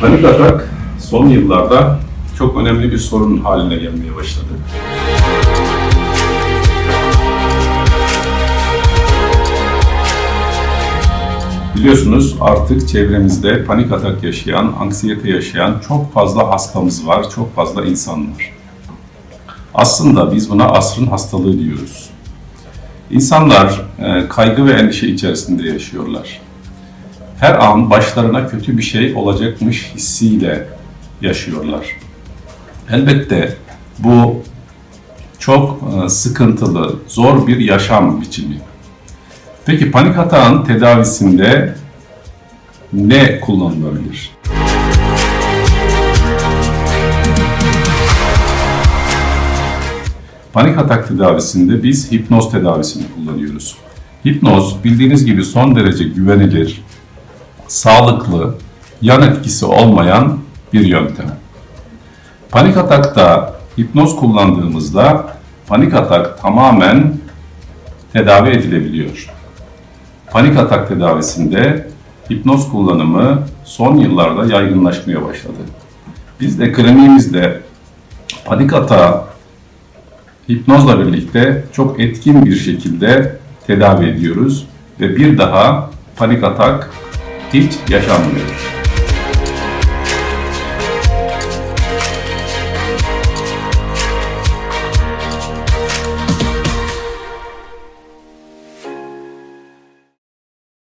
Panik atak son yıllarda çok önemli bir sorun haline gelmeye başladı. Biliyorsunuz artık çevremizde panik atak yaşayan, anksiyete yaşayan çok fazla hastamız var, çok fazla insan var. Aslında biz buna asrın hastalığı diyoruz. İnsanlar e, kaygı ve endişe içerisinde yaşıyorlar. Her an başlarına kötü bir şey olacakmış hissiyle yaşıyorlar. Elbette bu çok e, sıkıntılı, zor bir yaşam biçimi. Peki panik atağın tedavisinde ne kullanılabilir? Panik atak tedavisinde biz hipnoz tedavisini kullanıyoruz. Hipnoz bildiğiniz gibi son derece güvenilir, sağlıklı, yan etkisi olmayan bir yöntem. Panik atakta hipnoz kullandığımızda panik atak tamamen tedavi edilebiliyor. Panik atak tedavisinde hipnoz kullanımı son yıllarda yaygınlaşmaya başladı. Biz de kliniğimizde panik atağı hipnozla birlikte çok etkin bir şekilde tedavi ediyoruz ve bir daha panik atak hiç yaşanmıyor.